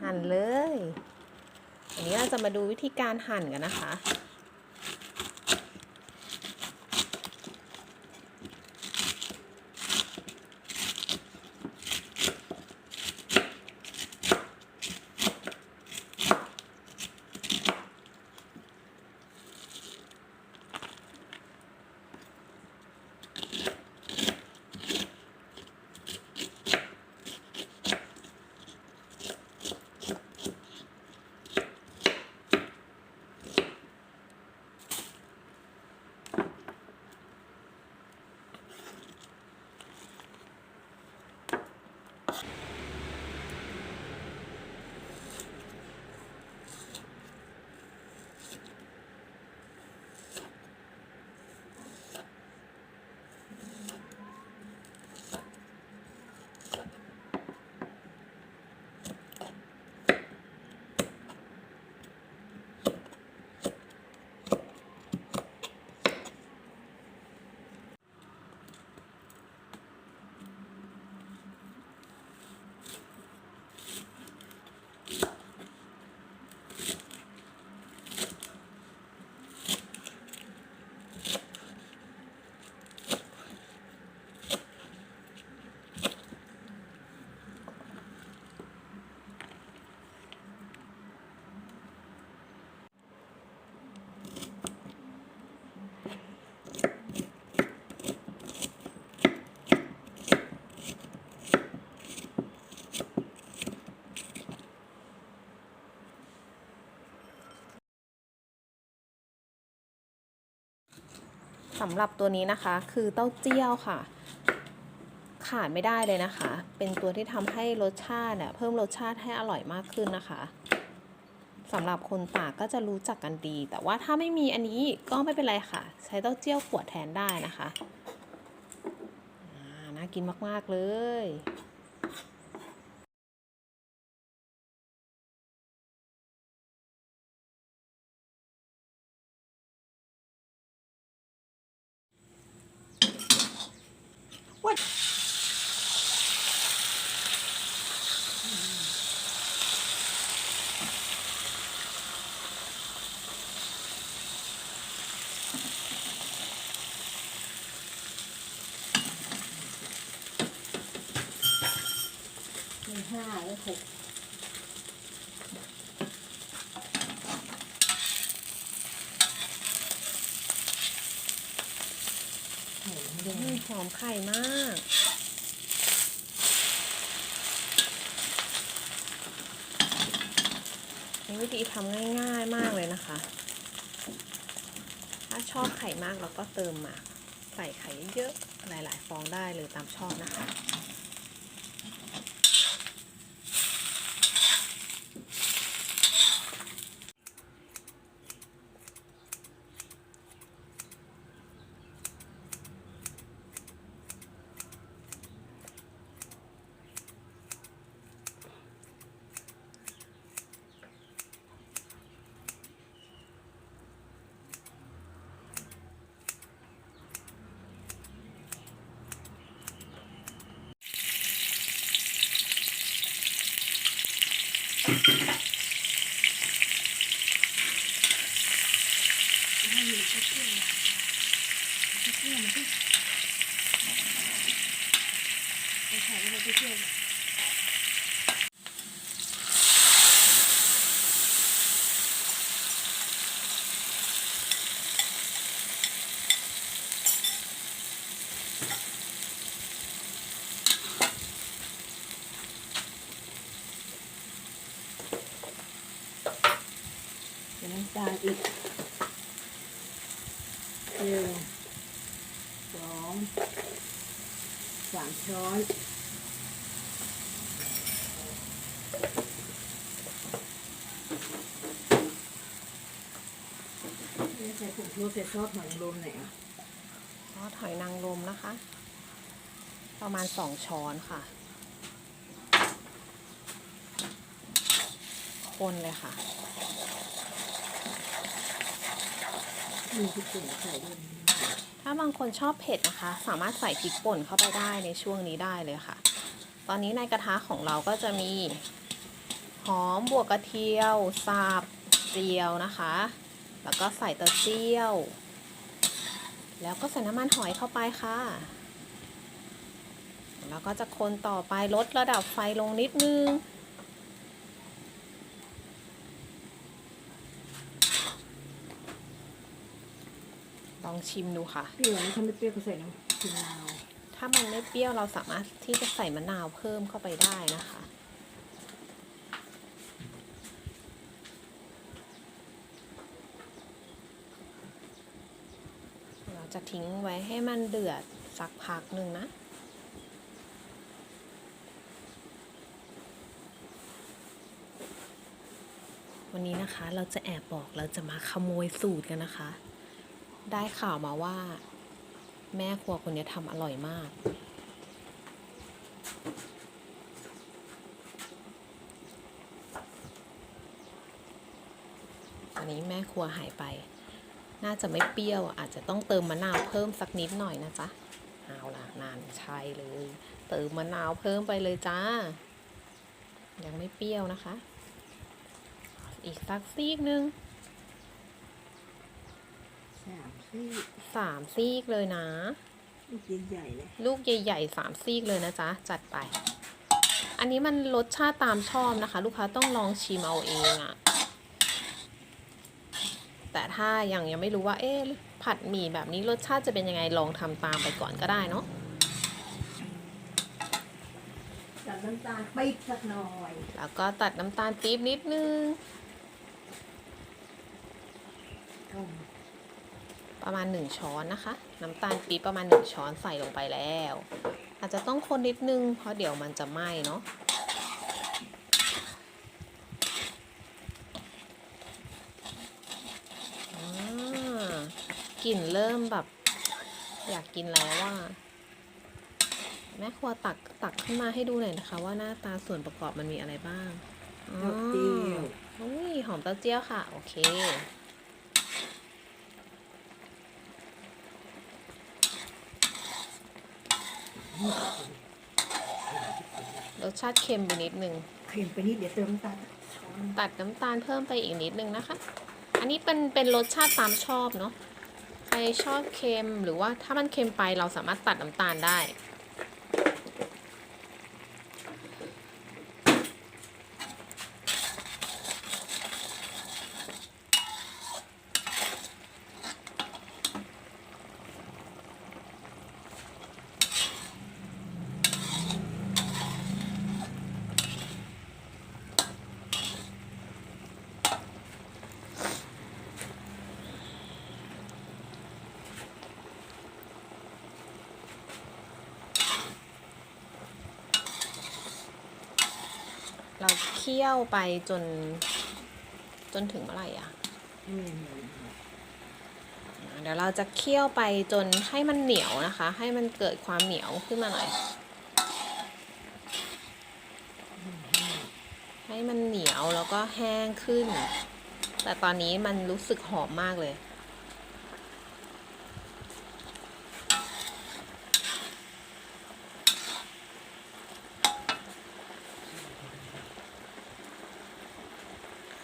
หั่นเลย อันนี้เราจะมาดูวิธีการหั่นกันนะคะำหรับตัวนี้นะคะ คือเต้าเจี้ยวค่ะ ขาดไม่ได้เลยนะคะ เป็นตัวที่ทำให้รสชาติเนี่ยเพิ่มรสชาติให้อร่อยมากขึ้นนะคะสำหรับคนตากก็จะรู้จักกันดี แต่ว่าถ้าไม่มีอันนี้ก็ไม่เป็นไรค่ะ ใช้เต้าเจี้ยวขวดแทนได้นะคะน่ากินมาก ๆ เลย หอมไข่มาก นี่วิธีทำง่ายๆมากเลยนะคะ ถ้าชอบไข่มากเราก็เติมมา ใส่ไข่เยอะๆหลายๆ ฟองได้เลยตามชอบนะคะ ไม่มีข้าวเปรี้ยวข้าวเปรี้ยวมันก็ไปใส่ไปข้าวเปรี้ยว เดี๋ยวน้ำ ตาลอีกหนึ่งสองสามช้อนใส่ผงชูรสใส่ซอสหอยนางรมหน่อยอะซอสหอยนางรมนะคะ ประมาณสองช้อนค่ะ คนเลยค่ะ มีพริกป่นใส่ด้วยถ้าบางคนชอบเผ็ดนะคะ สามารถใส่พริกป่นเข้าไปได้ในช่วงนี้ได้เลยค่ะ ตอนนี้ในกระทะของเราก็จะมีหอมบวกกระเทียวสับเจียวนะคะ แล้วก็ใส่เต้าเจี้ยว แล้วก็ใส่น้ำมันหอยเข้าไปค่ะ แล้วก็จะคนต่อไปลดระดับไฟลงนิดนึง องชิมดูค่ะ เปรี้ยวนี่ถ้าไม่เปรี้ยวก็ใส่น้ำมะนาว ถ้ามันไม่เปรี้ยวเราสามารถที่จะใส่มะนาวเพิ่มเข้าไปได้นะคะ เราจะทิ้งไว้ให้มันเดือดสักพักหนึ่งนะวันนี้นะคะเราจะแอบบอกเราจะมาขโมยสูตรกันนะคะ ได้ข่าวมาว่า แม่ครัวคนนี้ทำอร่อยมากอันนี้แม่ครัวหายไป น่าจะไม่เปรี้ยวอาจจะต้องเติมมะนาวเพิ่มสักนิดหน่อยนะจ๊ะ เอาล่ะนานใช่เลย เติมมะนาวเพิ่มไปเลยจ้า ยังไม่เปรี้ยวนะคะ อีกสักซีกนึ่ง สามซี่สามซีกเลยนะ ลูกใหญ่ๆเลยลูกใหญ่ๆสามซีกเลยนะจ๊ะ จัดไป อันนี้มันรสชาติตามชอบนะคะ ลูกค้าต้องลองชิมเอาเองอะแต่ถ้ายังยังไม่รู้ว่า เอ๊ะผัดหมี่แบบนี้รสชาติจะเป็นยังไงลองทำตามไปก่อนก็ได้เนาะกับน้ำตาลปี๊บสักหน่อย แล้วก็ตัดน้ำตาลปี๊บนิดนึงก็ ประมาณ 1 ช้อนนะคะ น้ำตาลปี๊บประมาณ 1 ช้อนใส่ลงไปแล้ว อาจจะต้องคนนิดนึง เพราะเดี๋ยวมันจะไหม้เนาะอ่ากลิ่นเริ่มแบบ อยากกินแล้วว่าแม่ครัวตักตักขึ้นมาให้ดูหน่อยนะคะ ว่าหน้าตาส่วนประกอบมันมีอะไรบ้างอ๋อดอกเจียวอุ้ยหอมเต้าเจี้ยวค่ะ โอเค รสชาติเค็มไปนิดนึงเค็มไปนิดเดี๋ยวเติมน้ำตาลช้อนตัดน้ำตาลเพิ่มไปอีกนิดนึงนะคะ อันนี้เป็นเป็นรสชาติตามชอบเนาะ ใครชอบเค็มหรือว่าถ้ามันเค็มไปเราสามารถตัดน้ำตาลได้ เราเคี่ยวไปจน จนถึงเมื่อไหร่อะอืมเดี๋ยวเราจะเคี่ยวไปจนให้มันเหนียวนะคะ ให้มันเกิดความเหนียวขึ้นมาหน่อย ให้มันเหนียวแล้วก็แห้งขึ้น แต่ตอนนี้มันรู้สึกหอมมากเลย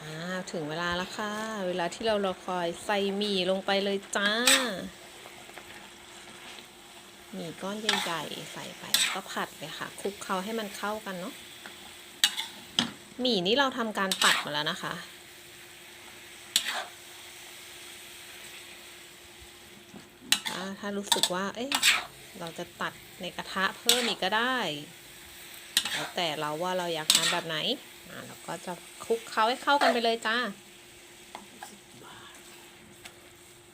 อ่า ถึงเวลาแล้วค่ะ เวลาที่เรารอคอยใส่หมี่ลงไปเลยจ้า หมี่ก้อนใหญ่ๆ ใส่ไปก็ผัดเลยค่ะคลุกเคล้าให้มันเข้ากันเนาะ หมี่นี้เราทำการตัดมาแล้วนะคะถ้าถ้ารู้สึกว่า เอ๊ะเราจะตัดในกระทะเพิ่มอีกก็ได้ แล้วแต่เราว่าเราอยากทานแบบไหน อ่าเราก็จะคลุกเคล้าให้เข้ากันไปเลยจ้า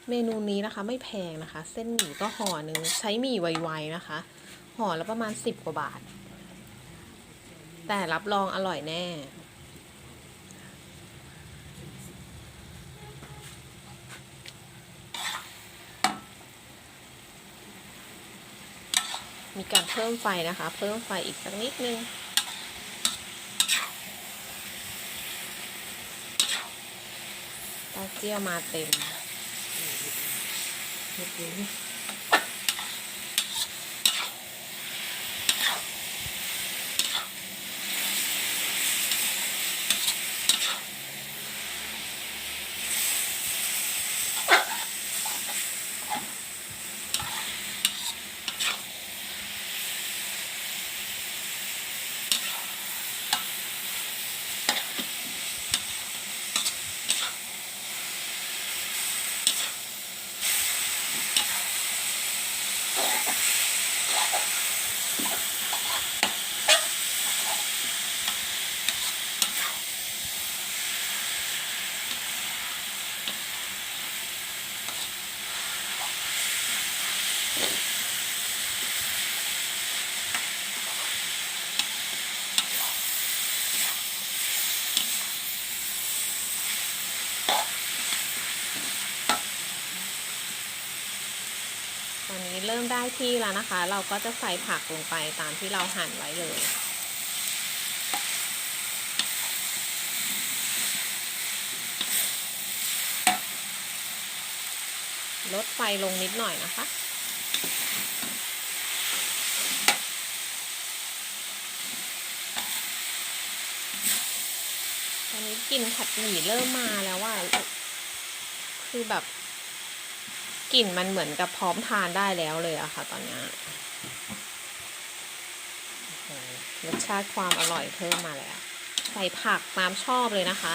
เมนูนี้นะคะไม่แพงนะคะ เส้นหมี่ก็ห่อหนึ่งใช้หมี่ไวๆนะคะ ห่อละประมาณสิบกว่าบาท แต่รับรองอร่อยแน่มีการเพิ่มไฟนะคะ เพิ่มไฟอีกสักนิดนึง เต้าเจียวมาเต็ม เริ่มได้ที่แล้วนะคะ เราก็จะใส่ผักลงไปตามที่เราหั่นไว้เลย ลดไฟลงนิดหน่อยนะคะตอนนี้กลิ่นผัดหมี่เริ่มมาแล้วว่าคือแบบ กลิ่นมันเหมือนกับพร้อมทานได้แล้วเลยอะค่ะ ตอนนี้รสชาติความอร่อยเพิ่มมาแล้ว ใส่ผักตามชอบเลยนะคะ